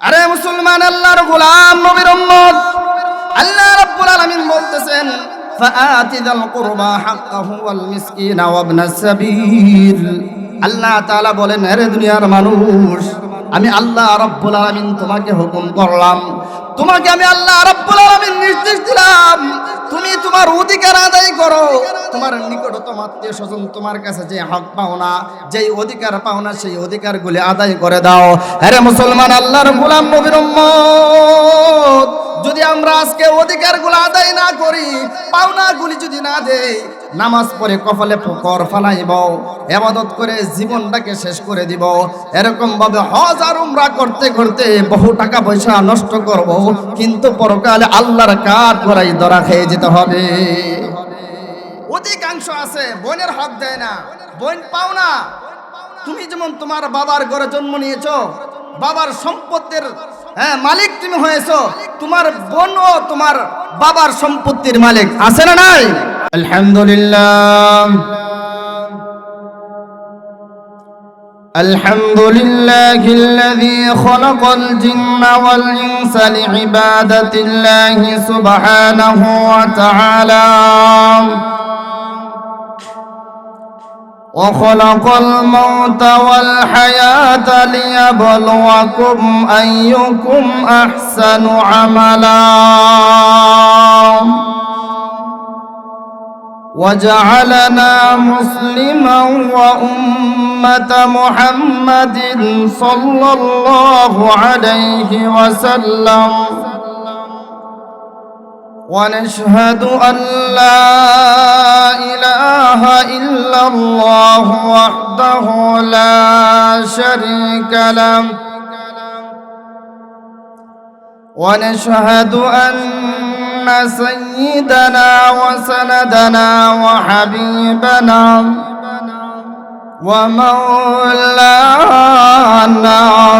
আরে মুসলমান আল্লাহর গোলাম নবীর উম্মত। আল্লাহ রাব্বুল আলামিন বলতেছেন ফাআতি যাল কুরবা হাক্কাহু ওয়াল মিসকিন ওয়া ইবনাস সাবিল। আল্লাহ তাআলা বলেন, আরে দুনিয়ার মানুষ, আমি আল্লাহ রাব্বুল আলামিন তোমাকে হুকুম করলাম। তোমাকে আমি আল্লাহ রাব্বুল আলামিন নির্দেশ দিলাম। তুমি তোমার অধিকার আদায় করো। তোমার নিকটতম আত্মীয় স্বজন তোমার কাছে যে হক পাওনা যেই অধিকার পাওনা সেই অধিকার গুলি আদায় করে দাও। আরে মুসলমান, আল্লাহর গোলাম নবীর যদি আমরা আজকে অধিকারগুলো আদায় না করি, পাওনাগুলি যদি না দেই নামাজ পড়ে কপালে কর ফালাইব, এবাদত করে জীবনটাকে শেষ করে দিব। এরকম ভাবে হজ আর উমরা করতে করতে বহু টাকা পয়সা নষ্ট করব, কিন্তু পরকালে আল্লাহর কাঠ করাই ধরা খেয়ে যেতে হবে। অধিকাংশ আছে, বোনের হক দেয় না, বোন পাও না। তুমি যেমন তোমার বাবার ঘরে জন্ম নিয়েছো, বাবার সম্পত্তির হ্যাঁ মালিক তুমি হয়েছো, তোমার বোনও তোমার বাবার সম্পত্তির মালিক, আছে না নাই? الحمد لله. الحمد لله الذي خلق الجن والإنس لعبادة الله سبحانه وتعالى. وخلق الموت والحياة ليبلوكم أيكم أحسن عملاً. وجعلنا مسلما وأمة محمد صلى الله عليه وسلم. ونشهد أن لا إله إلا الله وحده لا شريك له. ونشهد أن سيدنا وسندنا وحبيبنا ومولانا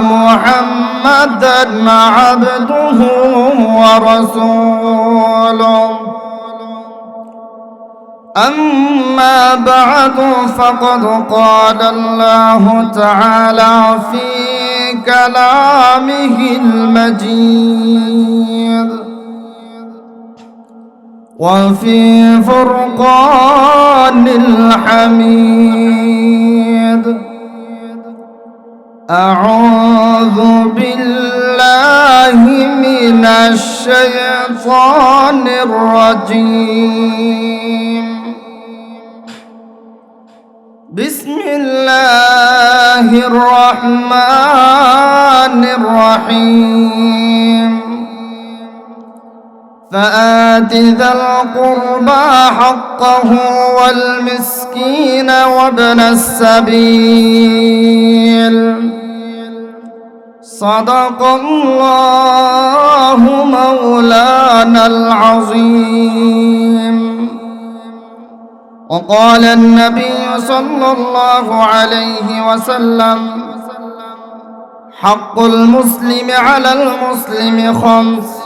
محمدا عبده ورسوله. أما بعد فقد قال الله تعالى في كلامه المجيد. وفي فرقان الحميد. أعوذ بالله من الشيطان الرجيم. بسم الله الرحمن الرحيم. فآت ذا القربى حقه والمسكين وابن السبيل. صدق الله مولانا العظيم. وقال النبي صلى الله عليه وسلم حق المسلم على المسلم خمس.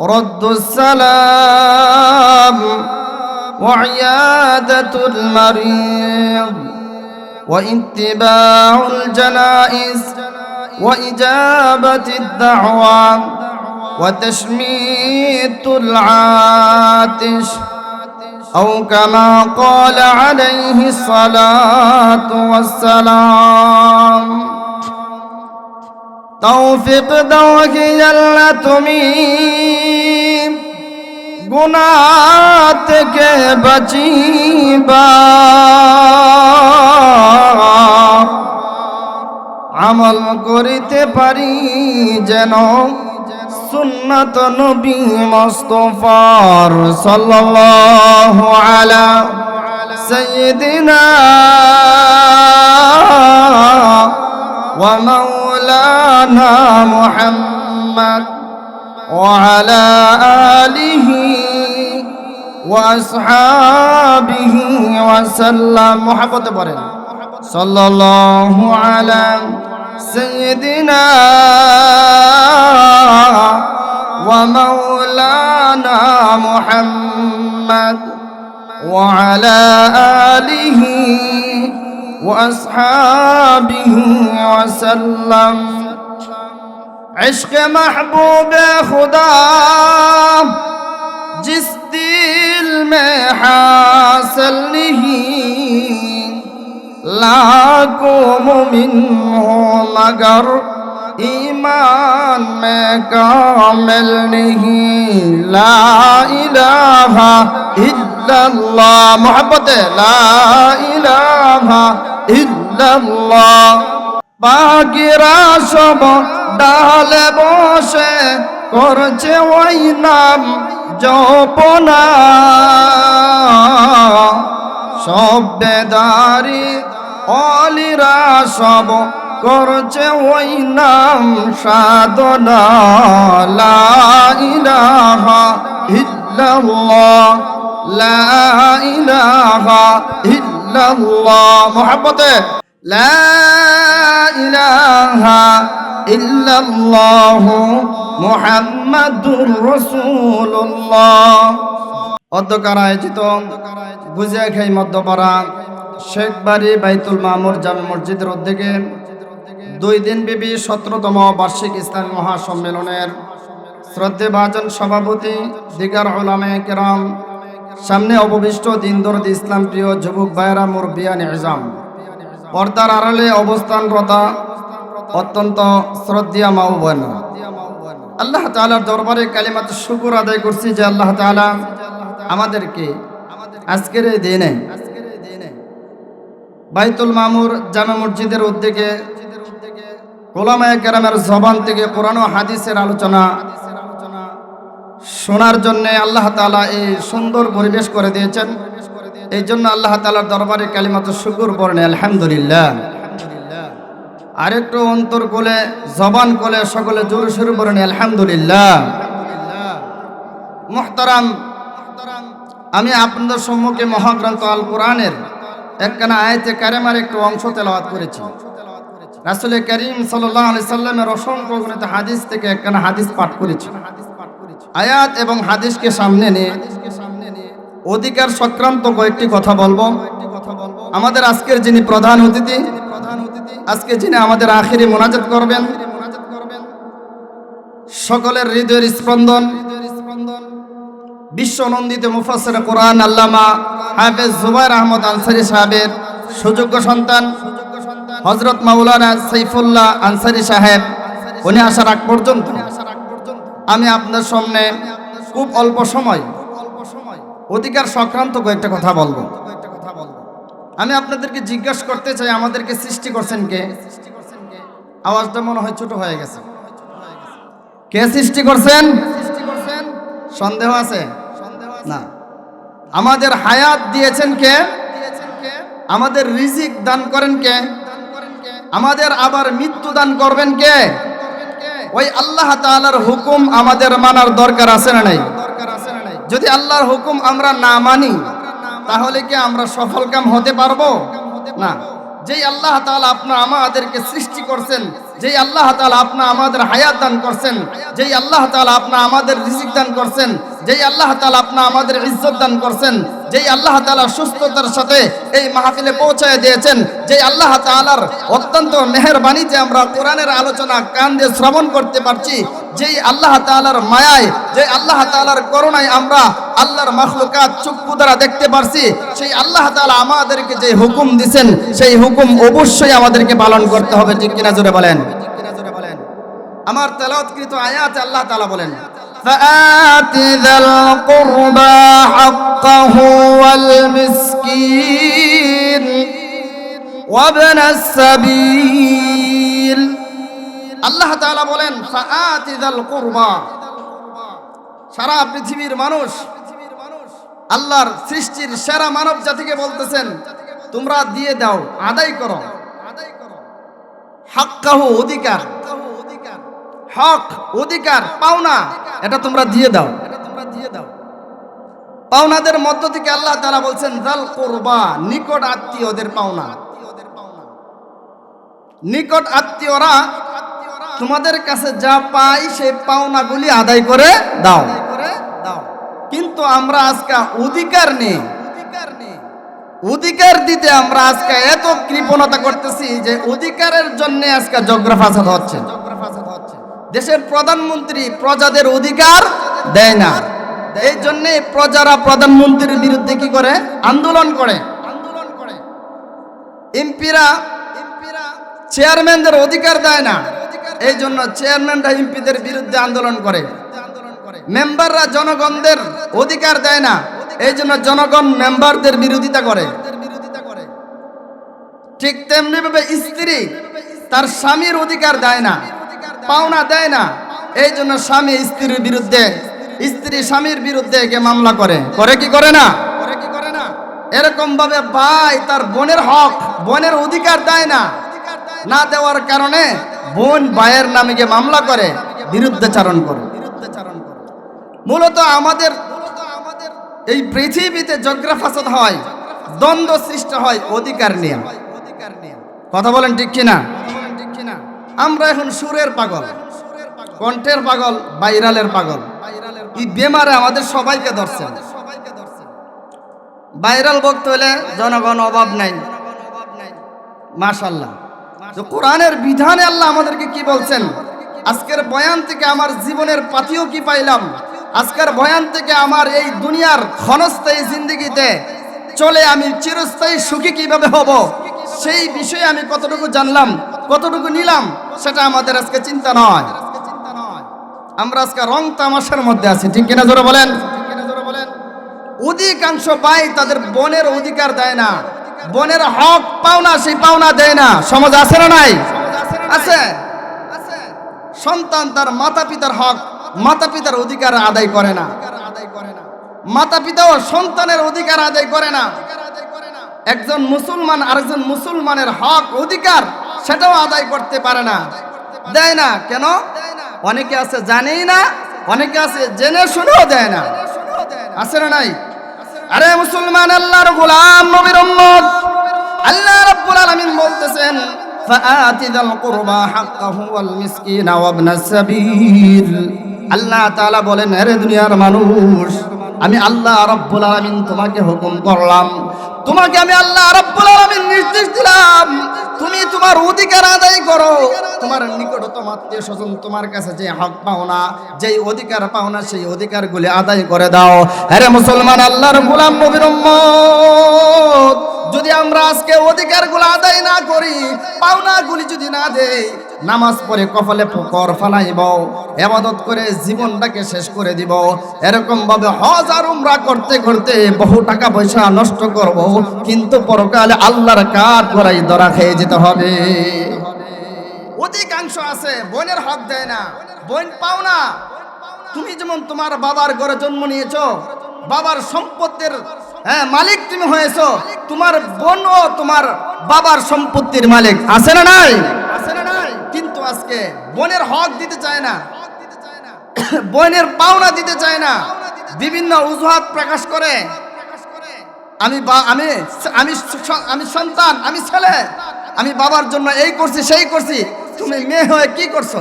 رد السلام وعيادة المريض واتباع الجنائز وإجابة الدعوة وتشميت العاتش أو كما قال عليه الصلاة والسلام. توفيق جلة مين গুণা থেকে বাঁচিবা? আমল করিতে পারি যেন সুন্নত নবী মুস্তফার সাল্লাল্লাহু আলা সাইয়্যিদিনা ওয়া মাওলানা মুহাম্মদ ওয়া আলা আলিহি آله وأصحابه وسلم محبت برين صلى الله على سيدنا ومولانا محمد وعلى آله وأصحابه وسلم عشق محبوب خدا میں حاصل نہیں لاکھوں مومن ہوں مگر ایمان میں کامل نہیں لا الہ الا اللہ محبت ہے لا الہ الا اللہ বাগিরা সব ডালে বসে করছে ওই নাম জপনা সব বেদারি অলিরা সব করছে ওই নাম সাধনা। লা ইলাহা ইল্লাল্লাহ লা ইল্লাল্লাহ মোহাম্মতে লা ইলাহা ইল্লাল্লাহ মুহাম্মাদুর রাসূলুল্লাহ। অধ্যকার আয়োজিত, বুঝে খাই মধ্যপাড়া শেখবাড়ি বাইতুল মামুর জামে মসজিদের উদ্যোগে দুই দিন ব্যাপী সতেরোতম বার্ষিক ইসলামী মহাসম্মেলনের শ্রদ্ধে ভাজন সভাপতি, দিগার ওলামে কেরাম, সামনে অববিষ্ট দিন দরদ ইসলাম প্রিয় যুবক ভাইরা মুরবিয়ান এজাম পর্দার আড়ালে অবস্থানরতা অত্যন্ত শ্রদ্ধা মাও আল্লাহ তালার দরবারে কালিমাত শুকুর আদায় করছি যে আল্লাহ তালা আমাদেরকে আজকের এই দিনে বাইতুল মামুর জামে মসজিদের উদ্যোগে গোলামায় কেরামের জবান থেকে পুরানো হাদিসের আলোচনা শোনার জন্য আল্লাহ তালা এই সুন্দর পরিবেশ করে দিয়েছেন। এই জন্য আল্লাহ তালার দরবারে কালিমাত শুকুর পড়নে, আলহামদুলিল্লাহ। আরেকটু অন্তর কোলে, জবান কোলে সকলে জোর শুরু করেন আলহামদুলিল্লাহ। মোহতারাম, আমি আপনাদের সম্মুখে মহাগ্রন্থ আল কোরআনের একখানা আয়তে কারেমার একটু অংশ তেলাওয়াত করেছি। রাসুল করিম সাল্লাহ আলি সাল্লামের অসংখ্য গণিত হাদিস থেকে একখানা হাদিস পাঠ করেছি। আয়াত এবং হাদিসকে সামনে নিয়ে অধিকার সংক্রান্ত কয়েকটি কথা বলব। আমাদের আজকের যিনি প্রধান অতিথি, আজকে যিনি আমাদের আখিরি মোনাজাত করবেন, সকলের হৃদয়ের স্পন্দন বিশ্ব নন্দিত মুফাসের কোরআন আল্লামা হাফেজ জুবাইর আহমদ আনসারি সাহেবের সুযোগ্য সন্তান হজরত মাওলানা সাইফুল্লাহ আনসারি সাহেব, উনি আসার আগ পর্যন্ত আমি আপনার সামনে খুব অল্প সময় অধিকার সংক্রান্ত কয়েকটা কথা বলব। আমি আপনাদেরকে জিজ্ঞাসা করতে চাই, আমাদেরকে সৃষ্টি করছেন কে? আওয়াজটা মনে হয় ছোট হয়ে গেছে। কে সৃষ্টি করছেন? সন্দেহ আছে? না। আমাদের হায়াত দিয়েছেন কে? আমাদের রিজিক দান করেন কে? আমাদের আবার মৃত্যু দান করবেন কে? ওই আল্লাহ তাআলার হুকুম আমাদের মানার দরকার আছে না নাই? যদি আল্লাহর হুকুম আমরা না মানি, তাহলে কি আমরা সফল কাম হতে পারব? না। যেই আল্লাহ তালা আপনার আমাদেরকে সৃষ্টি করছেন, যেই আল্লাহ তালা আপনার আমাদের হায়াত দান করছেন, যেই আল্লাহ তালা আপনার আমাদের রিজিক দান করছেন যেই আল্লাহ তাআলা আপনা আমাদের ইজ্জত দান করছেন, যেই আল্লাহ তাআলা সুস্থতার সাথে এই মাহফিলে পৌঁছায় দিয়েছেন, যেই আল্লাহ তাআলার অত্যন্ত মেহেরবানিতে আমরা কোরআনের আলোচনা কান দিয়ে শ্রবণ করতে পারছি, যেই আল্লাহ তাআলার মায়ায় যে আল্লাহ তাআলার করুণায় আমরা আল্লাহর মাখলুকাত চক্ষু দ্বারা দেখতে পারছি, সেই আল্লাহ তালা আমাদেরকে যে হুকুম দিছেন, সেই হুকুম অবশ্যই আমাদেরকে পালন করতে হবে, ঠিক কিনা জোরে বলেন? আমার তেলাওয়াতকৃত আয়াত আল্লাহ তাআলা বলেন। فآت ذا القربى حقه والمسكين وابن السبيل আল্লাহ তাআলা বলেন فآت ذا القربى সারা পৃথিবীর মানুষ আল্লাহর সৃষ্টির সেরা মানব জাতিকে বলতেছেন তোমরা দিয়ে দাও আদায় করো হাক্কাহু অধিকার হক, অধিকার, পাওনা, এটা তোমরা দিয়ে দাও। পাওনাদের মধ্য থেকে আল্লাহ তারা বলছেন জাল করবা, নিকট আত্মীয়দের পাওনা। নিকট আত্মীয়রা তোমাদের কাছে যা পাই সেই পাওনাগুলি আদায় করে দাও। কিন্তু আমরা আজকে অধিকার নেই। অধিকার দিতে আমরা আজকে এত কৃপণতা করতেছি যে অধিকারের জন্য আজকে জগ্র ফাসাদ হচ্ছে। দেশের প্রধানমন্ত্রী প্রজাদের অধিকার দেয় না। এই জন্যে প্রজারা প্রধানমন্ত্রীর বিরুদ্ধে কি করে? আন্দোলন করে। আন্দোলন করে। এমপিরা এমপিরা চেয়ারম্যানদের অধিকার দেয় না। এই জন্য চেয়ারম্যানরা এমপিদের বিরুদ্ধে আন্দোলন করে। মেম্বাররা জনগণদের অধিকার দেয় না। এই জন্য জনগণ মেম্বারদের বিরোধিতা করে। ঠিক তেমনি ভাবে স্ত্রী তার স্বামীর অধিকার দেয় না। পাওনা দেয় না। এই জন্য স্বামী স্ত্রীর বিরুদ্ধে স্ত্রী স্বামীর বিরুদ্ধে একে মামলা করে। করে কি করে না? করে কি করে না? এরকম ভাবে ভাই তার বোনের হক বোনের অধিকার দেয় না। না দেওয়ার কারণে বোন ভাইয়ের নামে গিয়ে মামলা করে বিরুদ্ধাচারণ করে। মূলত আমাদের এই পৃথিবীতে জগ্রা ফাসাদ হয় দ্বন্দ্ব সৃষ্টি হয় অধিকার নিয়ে। কথা বলেন ঠিক কিনা? আমরা এখন সুরের পাগল, কণ্ঠের পাগল, বাইরালের পাগল। এই বেমারে আমাদের সবাইকে ধরছে। বাইরাল বক্ত হলে জনগণ অভাব নাই। মাশাল্লাহ তো কোরআনের বিধানে আল্লাহ আমাদেরকে কি বলছেন? আজকের বয়ান থেকে আমার জীবনের পাতিও কি পাইলাম? আজকের বয়ান থেকে আমার এই দুনিয়ার ক্ষণস্থায়ী জিন্দগিতে চলে আমি চিরস্থায়ী সুখী কীভাবে হব? সেই বিষয়ে আমি কতটুকু জানলাম, কতটুকু নিলাম? সেটা আমাদের আজকে চিন্তা নয়। আমরা আজকে রং তামাশার মধ্যে আছি, ঠিক কিনা জোরে বলেন? অধিকাংশ ভাই তাদের বনের অধিকার দেয় না। বনের হক পাওনা সেই পাওনা দেয় না। সমাজ আছে না নাই? আছে। সন্তান তার মাতা পিতার হক মাতা পিতার অধিকার আদায় করে না। মাতা পিতাও সন্তানের অধিকার আদায় করে না। একজন মুসলমান আরেকজন মুসলমানের হক, অধিকার সেটাও আদায় করতে পারে না দেয় না কেন অনেকে আছে জানেই না অনেকে আছে জেনে শুনেও দেয় না আছে না নাই আরে মুসলমান আল্লাহর গোলাম নবীর উম্মত আল্লাহ রাব্বুল আলামিন বলতেছেন فآت ذا القربى حقه والمسكين وابن السبيل আল্লাহ তাআলা বলেন আরে দুনিয়ার মানুষ আমি আল্লাহ রব্বুল আলমিন তোমাকে হুকুম করলাম। তোমাকে আমি আল্লাহ রব্বুল আলমিন নির্দেশ দিলাম। তুমি তোমার অধিকার আদায় করো। তোমার নিকটতম আত্মীয় স্বজন তোমার কাছে যে হক পাওনা যেই অধিকার পাওনা সেই অধিকারগুলি আদায় করে দাও। হ্যাঁ মুসলমান, আল্লাহর গোলাম নবীর যদি আমরা আজকে অধিকার অধিকারগুলো আদায় না করি পাওনাগুলি যদি না দেই, নামাজ পড়ে কপালে কর ফালাইব, এবাদত করে জীবনটাকে শেষ করে দিব। এরকম ভাবে হজ উমরা করতে করতে বহু টাকা পয়সা নষ্ট করব, কিন্তু পরকালে আল্লাহর কাঠ করাই ধরা খেয়ে যেতে হবে। অধিকাংশ আছে, বোনের হক দেয় না, বোন পাও না। তুমি যেমন তোমার বাবার ঘরে জন্ম নিয়েছো, বাবার সম্পত্তির হ্যাঁ মালিক তুমি হয়েছো। তোমার বোনও তোমার বাবার সম্পত্তির মালিক। আছে না নাই? আছে না নাই? কিন্তু আজকে বোনের হক দিতে চায় না। বোনের পাওনা দিতে চায় না। বিভিন্ন অজুহাত প্রকাশ করে। আমি বা আমি আমি আমি সন্তান আমি ছেলে। আমি বাবার জন্য এই করছি সেই করছি। তুমি মেয়ে হয়ে কি করছ?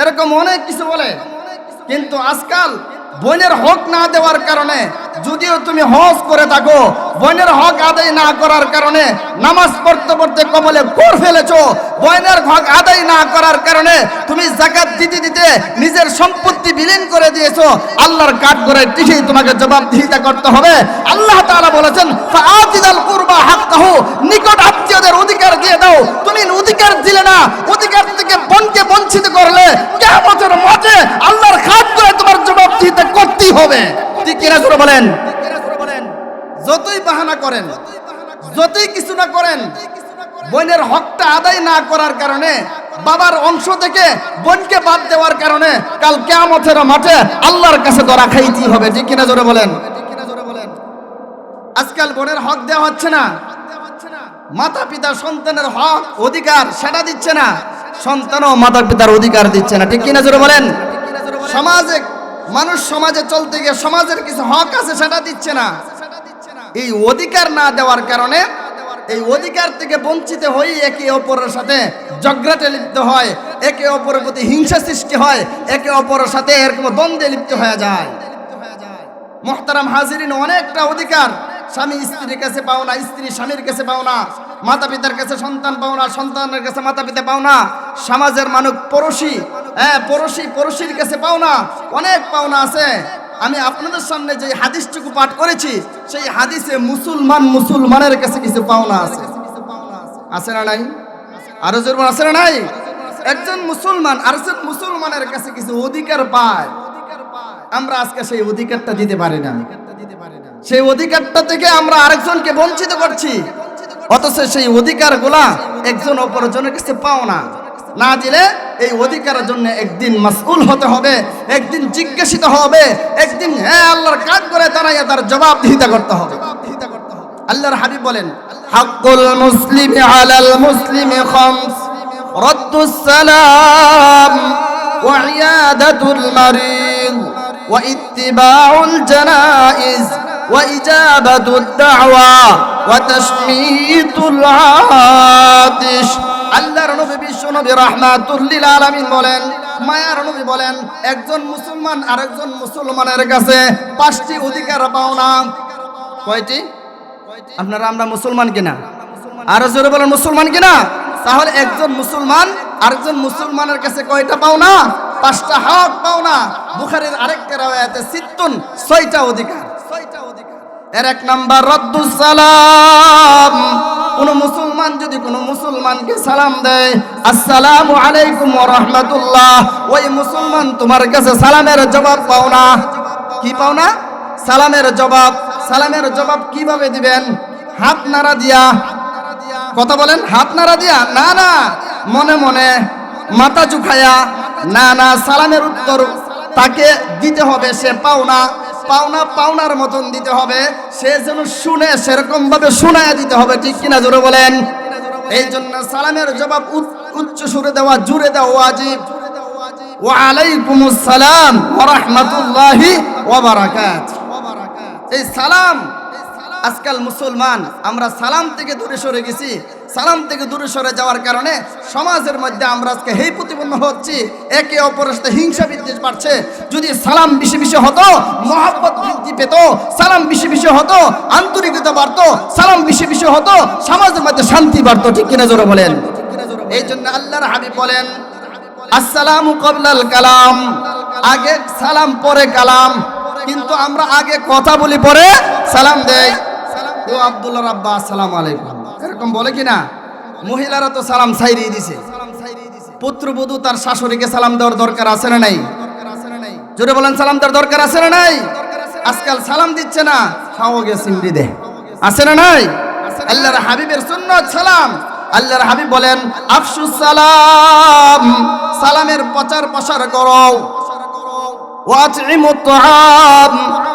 এরকম অনেক কিছু বলে। কিন্তু আজকাল বোনের হক না দেওয়ার কারণে যদিও তুমি হজ করে থাকো বোনের হক আদায় না করার কারণে নামাজ পড়তে পড়তে কবলে কোর ফেলেছো। বোনের হক আদায় না করার কারণে তুমি জাকাত দিতে দিতে নিজের সম্পত্তি বিলীন করে দিয়েছ। আল্লাহর কাঠ করে ঠিকই তোমাকে জবাবদিহিতা করতে হবে। আল্লাহ তাআলা বলেছেন, ফাআতিদাল কুরবা হাক্কাহু। নিকট আত্মীয়দের অধিকার দিয়ে দাও। তুমি অধিকার দিলে না, অধিকার থেকে বোনকে বঞ্চিত করলে কিয়ামতের মাঠে আল্লাহর খাত করে তোমার জবাবদিহিতা করতেই হবে। ঠিক কিনা বলেন? যতই বাহানা করেন, যতই কিছু না করেন, বোনের হকটা আদায় না করার কারণে, বাবার অংশ থেকে বোনকে বাদ দেওয়ার কারণে কাল কেয়ামতের মাঠে আল্লাহর কাছে ধরা খাইতেই হবে। ঠিক কিনা জোরে বলেন? আজকাল বোনের হক দেওয়া হচ্ছে না। মাতা পিতা সন্তানের হক, অধিকার সেটা দিচ্ছে না। সন্তানও মাতা পিতার অধিকার দিচ্ছে না। ঠিক কিনা জোরে বলেন? সমাজে, মানুষ সমাজে চলতে গিয়ে সমাজের কিছু হক আছে, সেটা দিচ্ছে না। এই অধিকার না দেওয়ার কারণে এই অধিকার থেকে বঞ্চিত হয়ে একে অপরের সাথে জগ্রাটে লিপ্ত হয়, একে অপরের প্রতি হিংসা সৃষ্টি হয়, একে অপরের সাথে এরকম দ্বন্দ্বে লিপ্ত হয়ে যায়। মোহতারাম হাজিরিন অনেকটা অধিকার। স্বামী স্ত্রীর কাছে পাও না, স্ত্রী স্বামীর কাছে পাও না মাতা পিতার কাছে সন্তান পাও না, সন্তানের কাছে মাতা পিতা পাও না, সমাজের মানুষ পড়োশি হ্যাঁ পড়োশি, পড়োশির কাছে পাও না, অনেক পাওনা আছে। আমি আপনাদের সামনে যে হাদিসটুকু পাঠ করেছি, সেই হাদিসে মুসলমান মুসলমানের কাছে কিছু পাওনা আছে। আছে না নাই? আরও জোর আছে না নাই? একজন মুসলমান আরেকজন মুসলমানের কাছে কিছু অধিকার পায়। আমরা আজকে সেই অধিকারটা দিতে পারি না। সেই অধিকারটা থেকে আমরা আরেকজনকে বঞ্চিত করছি। অথচ সেই অধিকারগুলা একজন অপরজনের কাছে পাও না না দিলে এই অধিকারের জন্য একদিন মাসউল হতে হবে একদিন জিজ্ঞাসিত হবে একদিন হ্যাঁ আল্লাহর কাজ করে তারা তার জবাবদিহিতা করতে হবে। আল্লাহর হাবিব বলেন হাক্কুল মুসলিম আলাল মুসলিম খামস রদ্দুস সালাম ওয়া ইয়াদাতুল মারিদ। ওয়া ইজাবাতুদ দাওয়া ওয়া তাশমিতুল আতিশ আল্লাহর নবী বিশ্ব নবী রাহমাতুল লিল আলামিন বলেন, মায়ার নবী বলেন, একজন মুসলমান আরেকজন মুসলমানের কাছে পাঁচটি অধিকার পাওনা কয়টি? আপনারা আমরা মুসলমান কিনা? আরও জোরে বলেন, মুসলমান কিনা? তাহলে একজন মুসলমান আরেকজন মুসলমানের কাছে কয়টা পাও না? পাঁচটা হক পাও না বুখারীর আরেকটা রাওয়ায়াতে সিত্তুন, ছয়টা অধিকার। ছয়টা অধিকার। এর এক নাম্বার, রদ্দুস সালাম। কোন মুসলমান যদি কোন মুসলমানকে সালাম দেয়, আসসালামু আলাইকুম রাহমাতুল্লাহ। ওই মুসলমান তোমার কাছে সালামের জবাব পাও না কি পাও না সালামের জবাব। সালামের জবাব কীভাবে দিবেন? হাত নাড়া দিয়া। কথা বলেন, হাত নাড়া দিয়া? না না। মনে মনে মাথা ঝুঁকায়া না না, সালামের উত্তর তাকে দিতে হবে, সে পাওনা পাওনা, পাওনার মতন দিতে হবে, সে যেন শুনে সেরকম ভাবে শোনায় দিতে হবে, ঠিক কিনা জোরে বলেন? এই জন্য সালামের জবাব উচ্চ- সুরে দেওয়া জুড়ে দেওয়া ওয়াজিব। ওয়ালাইকুম আসসালাম ওয়া রাহমাতুল্লাহি ওয়া বারাকাতুহু এই সালাম আজকাল মুসলমান, আমরা সালাম থেকে দূরে সরে গেছি সালাম থেকে দূরে সরে যাওয়ার কারণে সমাজের মধ্যে আমরা আজকে হেই প্রতিপন্ন হচ্ছি। একে অপরের সাথে হিংসা বৃদ্ধি পাচ্ছে যদি সালাম বেশি বেশি হতো, মহাব্বত বৃদ্ধি পেত, সালাম বেশি বেশি হতো, আন্তরিকতা বাড়তো, সালাম বেশি বেশি হতো, সমাজের মধ্যে শান্তি বাড়তো, ঠিক কিনা জোরে বলেন? এই জন্য আল্লাহর হাবিব বলেন, আসসালামু কবলাল কালাম। আগে সালাম, পরে কালাম। কিন্তু আমরা আগে কথা বলি, পরে সালাম দেই। আব্দুল্লাহ রাব্বা, আসসালামু আলাইকুম। এরকম বলে কি না মহিলারা তো সালাম সাইরিয়ে দিছে। পুত্রবধূ তার শাশুড়িকে সালাম দেওয়ার দরকার আছে না নাই? জোরে বলেন, সালাম দেওয়ার দরকার আছে না নাই? আজকাল সালাম দিচ্ছে না খাওয়াগে সিমড়ি দে আছে না নাই? আল্লাহর হাবিবের সুন্ন সালাম। আল্লাহর হাবিব বলেন আফসুস সালাম, সালামের প্রচার প্রসার করো। ওয়াতইমুত তাআম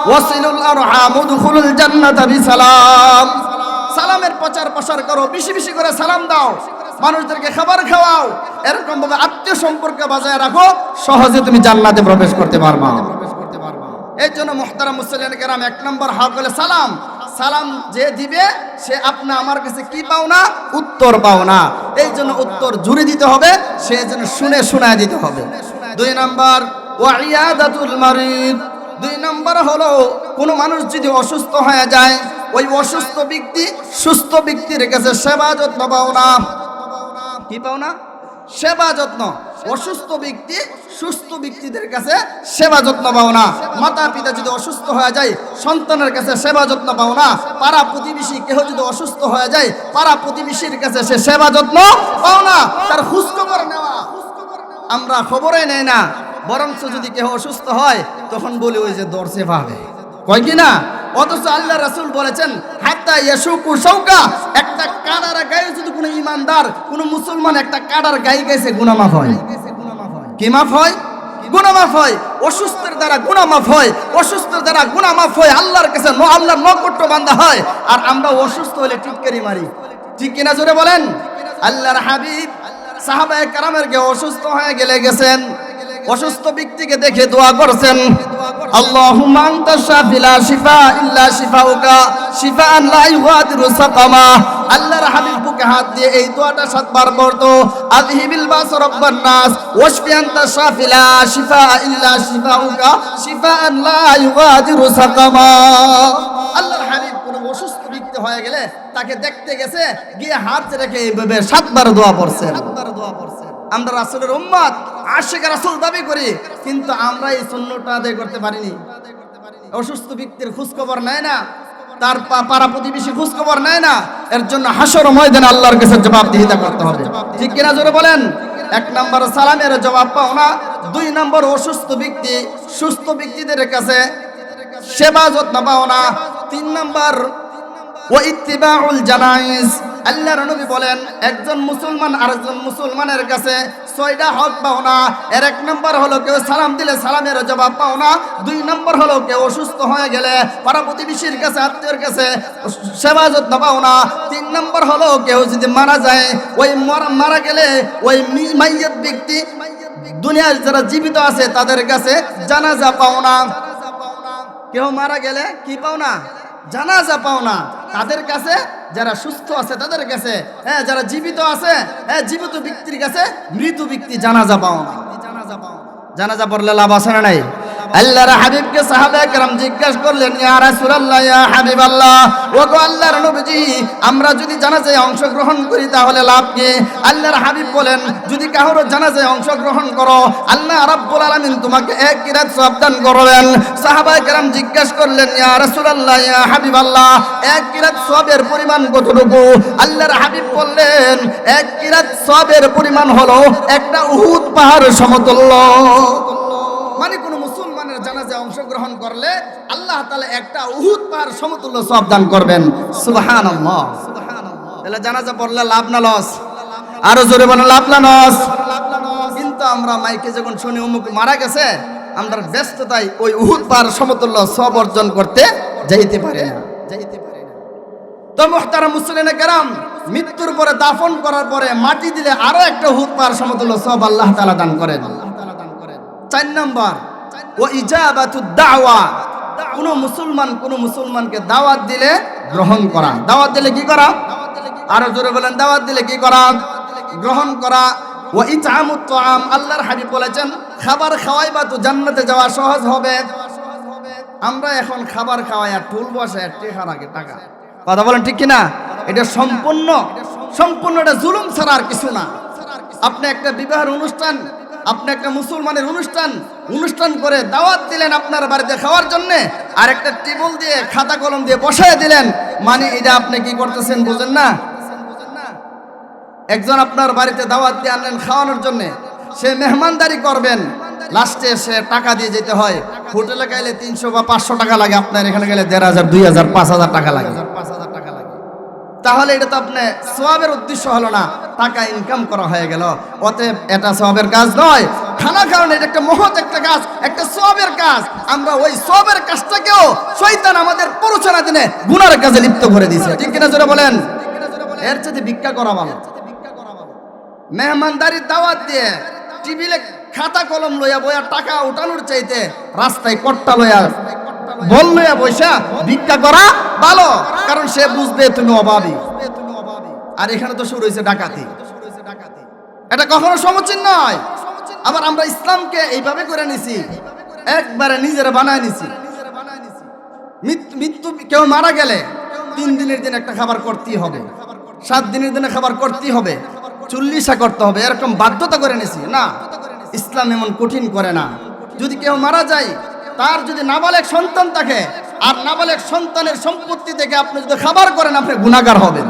ওয়াসিলুল আরহাম, উদখুলুল জান্নাতা বিসালাম। সালামের প্রচার প্রসার করো, বেশি বেশি করে সালাম দাও। মানুষদেরকে খাবার খাওয়াও। এরকম ভাবে আত্মীয় সম্পর্ক বজায় রাখো। সহজে তুমি জান্নাতে প্রবেশ করতে পারবা। এই জন্য মোহতারা মুসলিম কেরাম, এক নম্বর হক হলে সালাম। সালাম যে দিবে, সে আপনি আমার কাছে কি পাও না উত্তর পাও না এই জন্য উত্তর জুড়ে দিতে হবে, সে যেন শুনে শোনায় দিতে হবে। দুই নম্বর ওয়াইয়াদাতুল মারিদ। দুই নম্বর হলো, কোনো মানুষ যদি অসুস্থ হয়ে যায় ওই অসুস্থ ব্যক্তি সুস্থ ব্যক্তির কাছে সেবা যত্ন পাও না। কি পাও না? সেবা যত্ন। অসুস্থ ব্যক্তি সুস্থ ব্যক্তিদের কাছে সেবা যত্ন পাও না। মাতা পিতা যদি অসুস্থ হয়ে যায়, সন্তানের কাছে সেবা যত্ন পাও না। পাড়া প্রতিবেশী কেহ যদি অসুস্থ হয়ে যায়, পাড়া প্রতিবেশীর কাছে সে সেবা যত্ন পাও না। তার করে নেওয়া। আমরা খবরে নেই না। বরঞ্চ যদি কেউ অসুস্থ হয়, তখন বলি ওই যে দর্শে পাবে। কয় কি না? অথচ আল্লাহ রাসূল বলেছেন, হাত্তা ইয়াসুকু শৌকা একটা কাটার গায়ে যদি কোনো ইমানদার কোনো মুসলমান একটা কাটার গায়ে গেছে, গুনাহ মাফ হয়। কি মাফ হয়? গুনাহ মাফ হয়। অসুস্থের দ্বারা গুনাহ মাফ হয়। অসুস্থের দ্বারা গুনাহ মাফ হয়। আল্লাহর কাছে আল্লাহর নকট্য বান্দা হয়। আর আমরা অসুস্থ হলে টিটকারি মারি। ঠিক কিনা জোরে বলেন? আল্লাহর হাবিব সাহাবায়ে কারামের কে অসুস্থ হয়ে গেলে গেছেন। অসুস্থ ব্যক্তিকে দেখে দোয়া করছেন তাকে দেখতে গেছে, গিয়ে হাত রেখে এইভাবে সাতবার দোয়া পড়ছে সাতবার দোয়া পড়ছে আমরা রাসূলের উম্মত আশিক রাসূল দাবি করি, কিন্তু আমরা এই সুন্নতটা আদায় করতে পারিনি। অসুস্থ ব্যক্তির খোঁজখবর নেয় না, তার পাড়া প্রতিবেশী খোঁজ খবর নেয় না, এর জন্য হাসর ময়দানে আল্লাহর কাছে জবাবদিহিতা করতে হবে। ঠিক কিনা জোরে বলেন? এক নম্বর সালামের জবাব পাও না, দুই নম্বর অসুস্থ ব্যক্তি, সুস্থ ব্যক্তিদের কাছে সেবা যত্ন পাও না, তিন নম্বর ও ইত্তিবাউল বলেন, একজন মুসলমান আরেকজন মুসলমানের কাছে ছয়টা হক পাও না। এর এক নম্বর হলো কেউ সালাম দিলে সালামের জবাব পাও না। দুই নম্বর হলো কেউ অসুস্থ হয়ে গেলে পাড়া প্রতিবেশীর কাছে, আত্মীয়র কাছে সেবা যত্ন পাও না। তিন নম্বর হলো কেউ যদি মারা যায়, ওই মরা- গেলে ওই মাইয়াত ব্যক্তি দুনিয়ার যারা জীবিত আছে তাদের কাছে জানাজা পাও না। কেউ মারা গেলে কি পাও না? জানাজা পাও না। তাদের কাছে যারা সুস্থ আছে, তাদের কাছে হ্যাঁ যারা জীবিত আছে হ্যাঁ জীবিত ব্যক্তির কাছে মৃত ব্যক্তি জানাজা পাও না। জানাজা পাও জানাজা পড়লে লাভ আছে না নাই? আল্লাহর হাবিবকে সাহাবা کرام জিজ্ঞাসা করলেন ইয়া রাসূলুল্লাহ ইয়া হাবিবাল্লাহ ও গো আল্লাহর নবীজি আমরা যদি জানাজায় অংশগ্রহণ করি তাহলে লাভ কি আল্লাহর হাবিব বলেন যদি কারো জানাজায় অংশগ্রহণ করো আল্লাহ রাব্বুল আলামিন তোমাকে এক কিরাত সওয়াব দান করবেন সাহাবা کرام জিজ্ঞাসা করলেন ইয়া রাসূলুল্লাহ ইয়া হাবিবাল্লাহ এক কিরাত সওয়াবের পরিমাণ কতটুকু আল্লাহর হাবিব বললেন এক কিরাত সওয়াবের পরিমাণ হলো একটা উহুদ পাহাড় সমতুল্য মানে কোন মুসলমানের জানাজায় অংশগ্রহণ করলে আল্লাহ তাআলা একটা উহুদ পাহাড় সমতুল্য সব দান করবেন। সুবহানাল্লাহ। তাহলে জানাজা পড়লে লাভ না লস? আরও জোরে বলেন লাভ না লস? কিন্তু আমরা মাইকে যখন শুনি অমুক মারা গেছে আমরা ব্যস্ততায় ওই উহুদ পাহাড় সমতুল্য সব অর্জন করতে যাইতে পারি না। যাইতে পারি না। তো মোহতারা মুসলিনে কেরাম মৃত্যুর পরে দাফন করার পরে মাটি দিলে আরও একটা হুদ পার সমতুল্য সব আল্লাহ তাআলা দান করেন। চার নম্বর ও দাওয়া। কোন মুসলমান কোন মুসলমানকে দাওয়াত দিলে গ্রহণ করা। দাওয়াত দিলে কি করা? আরও জোরে বলেন, দাওয়াত দিলে কি করা? গ্রহণ করা। ও ইতামুত তাআম আল্লাহর হাবিব বলেছেন, খাবার খাওয়াই বা তো জান্নাতে যাওয়া সহজ হবে। আমরা এখন খাবার খাওয়াই আর টুল বসে টাকা। কথা বলেন ঠিক কিনা? এটা সম্পূর্ণ সম্পূর্ণ এটা জুলুম ছাড়া আর কিছু না। আপনি একটা বিবাহের অনুষ্ঠান আপনি একটা মুসলমানের অনুষ্ঠান অনুষ্ঠান করে দাওয়াত দিলেন আপনার বাড়িতে খাওয়ার জন্য আর একটা টেবল দিয়ে খাতা কলম দিয়ে বসায় দিলেন। মানে এটা আপনি কি করতেছেন বুঝেন না? একজন আপনার বাড়িতে দাওয়াত দিয়ে আনলেন খাওয়ানোর জন্য, সে মেহমানদারি করবেন, লাস্টে সে টাকা দিয়ে যেতে হয়। হোটেলে গেলে তিনশো বা পাঁচশো টাকা লাগে, আপনার এখানে গেলে দেড় হাজার, দুই হাজার, পাঁচ হাজার টাকা লাগে। পাঁচ হাজার টাকা তাহলে এটা তো আপনি সোয়াবের উদ্দেশ্য হলো না, টাকা ইনকাম করা হয়ে গেল। অতএব এটা সোয়াবের কাজ নয়। খানা খাওয়ানো, এটা একটা মহৎ একটা কাজ, একটা সোয়াবের কাজ। আমরা ওই সোয়াবের কাজটাকেও শয়তান আমাদের পরোচনা দিনে গুনার কাজে লিপ্ত করে দিয়েছে। ঠিক কিনা জোরে বলেন? এর চাইতে ভিক্ষা করা ভালো। মেহমানদারির দাওয়াত দিয়ে টিভিলে খাতা কলম লইয়া বইয়া টাকা উঠানোর চাইতে রাস্তায় কট্টা লইয়া বল বইসা ভিক্ষা করা ভালো, কারণ সে বুঝবে তুমি আর এখানে তো শুরু হয়েছে ডাকাতি। এটা কখনো নয়। আবার আমরা ইসলামকে এইভাবে করে নিছি, একবারে নিজেরা বানায় নিছি। মৃত্যু কেউ মারা গেলে তিন দিনের দিন একটা খাবার করতেই হবে। সাত দিনের দিনে খাবার করতেই হবে। চল্লিশা করতে হবে। এরকম বাধ্যতা করে নিছি। না, ইসলাম এমন কঠিন করে না। যদি কেউ মারা যায় তার যদি নাবালেক সন্তান থাকে, আর নাবালেক সন্তানের সম্পত্তি থেকে আপনি যদি খাবার করেন, আপনি গুণাগার হবেন।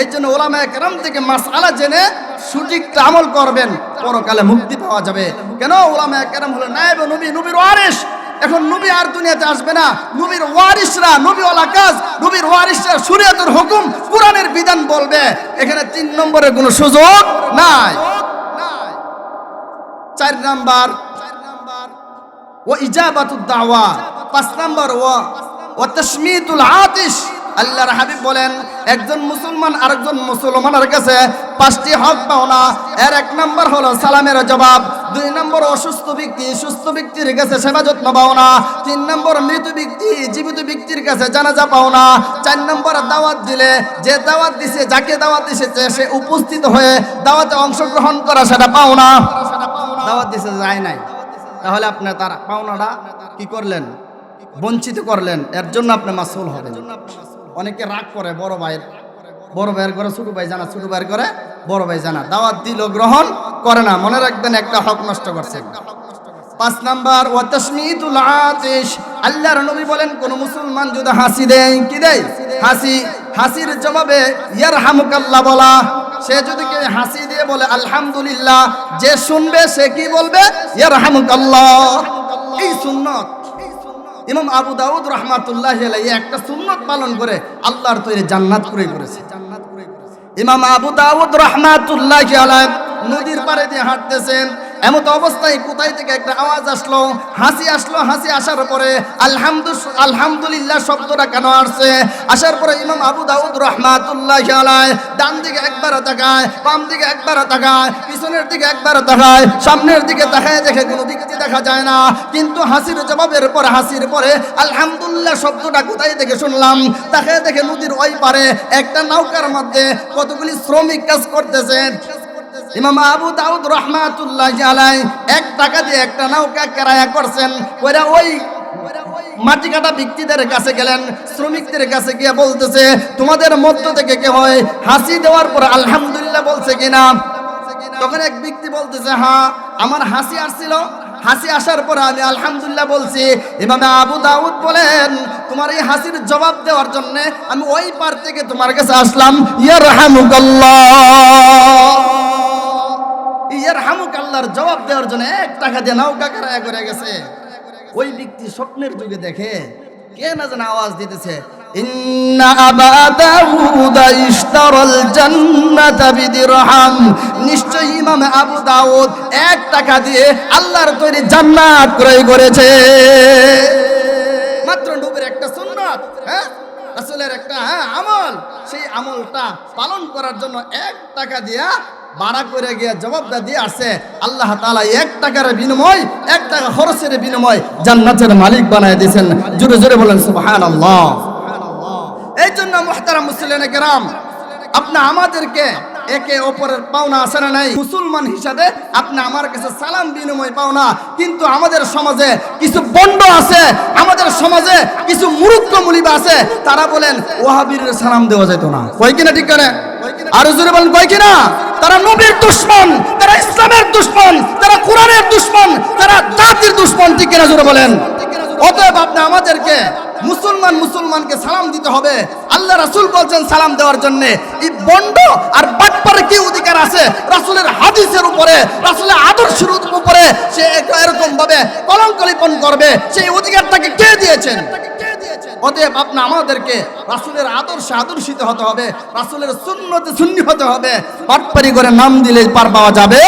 এই জন্য ওলামায় কেরাম থেকে মাস আলা জেনে সঠিকটা আমল করবেন, পরকালে মুক্তি পাওয়া যাবে। কেন? ওলামায় কেরাম হলো নায়েব নবী, নবীর ওয়ারিস এখন নবী আর দুনিয়াতে আসবে না। নবীর ওয়ারিসরা নবীওয়ালা কাজ, নবীর ওয়ারিসরা শরীয়তের হুকুম, কোরআনের বিধান বলবে। এখানে তিন নম্বরের কোনো সুযোগ নাই। চার নাম্বার ও পাঁচ ও তসমিতুল হাবিব বলেন, একজন মুসলমান মুসলমানের কাছে পাঁচটি পাওনা এর এক নম্বর সালামের জবাব। দুই নম্বর, অসুস্থ ব্যক্তি, সুস্থ ব্যক্তির কাছে সেবা যত্ন পাওনা তিন নম্বর, মৃত ব্যক্তি, জীবিত ব্যক্তির কাছে জানাজা পাওনা চার নম্বর, দাওয়াত দিলে যে দাওয়াত দিছে, যাকে দাওয়াত দিছে, সে উপস্থিত হয়ে দাওয়াতে অংশগ্রহণ করা সেটা পাওনা দাওয়াত দিছে, যায় নাই। তাহলে আপনি তার পাওনাটা কি করলেন? বঞ্চিত করলেন। এর জন্য আপনি মাসুল হবেন। অনেকে রাগ করে, বড় ভাইয়ের বড় ভাইয়ের করে ছোট ভাই জানা, ছোট ভাইয়ের করে বড় ভাই জানা। দাওয়াত দিল গ্রহণ করে না। মনে রাখবেন, একটা হক নষ্ট করছে। পাঁচ নাম্বার ও তসমিতুল আতিশ। আল্লাহর নবী বলেন, কোন মুসলমান যদি হাসি দেয়, কি দেয়? হাসি হাসির জবাবে ইয়ার হামুকাল্লাহ বলা, সে যদি কে হাসি দিয়ে বলে, আলহামদুলিল্লাহ যে শুনবে, সে কি বলবে? ইয়ার হামুকাল্লাহ এই সুন্নত। ইমাম আবু দাউদ রহমাতুল্লাহ একটা সুন্নত পালন করে আল্লাহর তৈরি জান্নাত করে করেছে। ইমাম আবু দাউদ রহমাতুল্লাহ নদীর পাড়ে দিয়ে হাঁটতেছেন। এমত অবস্থায় কোথায় থেকে একটা আওয়াজ আসলো? হাসি আসলো, হাসি আসার পরে আলহামদু, আলহামদুলিল্লাহ শব্দটা কেন আসছে? আসার পরে ইমাম আবু দাউদ রহমাতুল্লাহ ডান দিকে একবার তাকায়, বাম দিকে একবার তাকায়, পিছনের দিকে একবার তাকায়, সামনের দিকে তাকায় দেখে কোনো দিকে দেখা যায় না। কিন্তু হাসির জবাবের পর, হাসির পরে আলহামদুলিল্লাহ শব্দটা কোথায় থেকে শুনলাম? তাকে দেখে নদীর ওই পারে একটা নৌকার মধ্যে কতগুলি শ্রমিক কাজ করতেছে ইমাম আবু দাউদ রহমাতুল্লাহ এক টাকা দিয়ে একটা নৌকা কেরায়া করছেন, ওরা ওই মাটি কাটা ব্যক্তিদের কাছে গেলেন, শ্রমিকদের কাছে গিয়ে বলতেছে, তোমাদের মধ্য থেকে কে হয়? হাসি দেওয়ার পর আলহামদুলিল্লাহ বলছে কিনা। তখন এক ব্যক্তি বলতেছে হ্যাঁ আমার হাসি আসছিল। হাসি আসার পর আমি আলহামদুলিল্লাহ বলছি এভাবে আবু দাউদ বলেন, তোমার এই হাসির জবাব দেওয়ার জন্য আমি ওই পার থেকে তোমার কাছে আসলাম। ইয়ার হামুক জবাব দেওয়ার জন্য এক টাকা দিয়ে নৌকা কেরায়া করে গেছে। ওই ব্যক্তি স্বপ্নের যুগে দেখে, কে না যেন আওয়াজ দিতেছে নিশ্চয়ই আবু দাউদ এক টাকা দিয়ে আল্লাহর তৈরি জান্নাত ক্রয় করেছে। মাত্র নবীর একটা সুন্নাত হ্যাঁ? একটা হ্যাঁ আমল। সেই আমলটা পালন করার জন্য এক টাকা দিয়া ভাড়া করে গিয়ে জবাবটা দিয়ে আসে আল্লাহ তালা এক টাকার বিনিময় এক টাকা খরচের বিনিময় জান্নাতের মালিক বানায় দিয়েছেন। জোরে জোরে বলেন সুবহানাল্লাহ। এই জন্য মোহতারা মুসলিম গ্রাম আপনি আমাদেরকে একে অপরের পাওনা আছে না নাই? মুসলমান হিসাবে আপনি আমার কাছে সালাম বিনিময় পাওনা কিন্তু আমাদের সমাজে কিছু বন্ড আছে, আমাদের সমাজে কিছু মূর্খ মুলিবা আছে। তারা বলেন ওহাবির সালাম দেওয়া যেত না। কই কিনা ঠিক করে? আরও জোরে বলেন কই কিনা? তারা নবীর দুশ্মন, তারা ইসলামের দুশ্মন, তারা কোরআনের দুশ্মন, তারা জাতির দুশ্মন, ঠিক কিনা জোরে বলেন? অতএব আপনি আমাদেরকে মুসলমান মুসলমানকে সালাম দিতে হবে। আল্লাহ রাসুল বলছেন সালাম দেওয়ার জন্য। এই বন্ড আর বাটপার কি অধিকার আছে? রাসুলের হাদিসের উপরে, রাসুলের আদর্শের উপরে সে এরকম ভাবে কলঙ্ক লিপন করবে। সেই অধিকারটাকে কে দিয়েছেন? অতএব আপনি আমাদেরকে রাসুলের আদর্শে আদর্শিত হতে হবে, রাসুলের শূন্যতে শূন্য হতে হবে। পাটপারি করে নাম দিলে পার পাওয়া যাবে?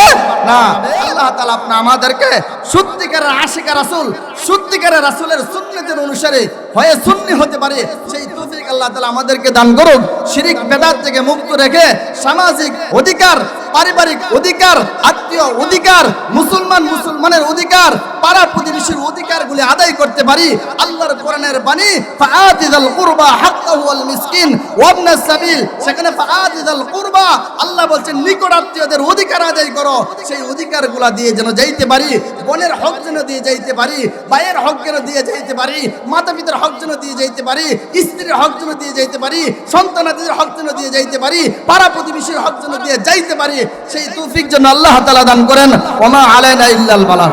না। আল্লাহ তালা আপনি আমাদেরকে সত্যিকারের আশিকা রাসুল, সত্যিকারের রাসুলের সুন্নতের অনুসারে হয়ে সুন্নি হতে পারে। সেই তৌফিক আল্লাহ তালা আমাদেরকে দান করুক। শিরিক বেদাত থেকে মুক্ত রেখে সামাজিক অধিকার পারিবারিক অধিকার, আত্মীয় অধিকার, মুসলমান মুসলমানের অধিকার, পাড়া প্রতিবেশীর অধিকারগুলি আদায় করতে পারি। আল্লাহর কোরআনের বাণী ফাআতিদাল কুরবা হাক্কাহু ওয়াল মিসকিন ওয়াবনাস সাবিল। সেখানে ফাআতিদাল কুরবা, আল্লাহ বলছেন, নিকট আত্মীয়দের অধিকার আদায় করো। সেই অধিকারগুলা দিয়ে যেন যাইতে পারি, বোনের হক যেন দিয়ে যাইতে পারি, ভাইয়ের হক যেন দিয়ে যাইতে পারি মাতা পিতার হক যেন দিয়ে যাইতে পারি, স্ত্রীর হক যেন দিয়ে যাইতে পারি সন্তানাদের হক যেন দিয়ে যাইতে পারি, পাড়া প্রতিবেশীর হক যেন দিয়ে যাইতে পারি সেই তৌফিক যেন আল্লাহ তালা দান করেন। ওমা আলাইনা ইল্লাল বালাগ।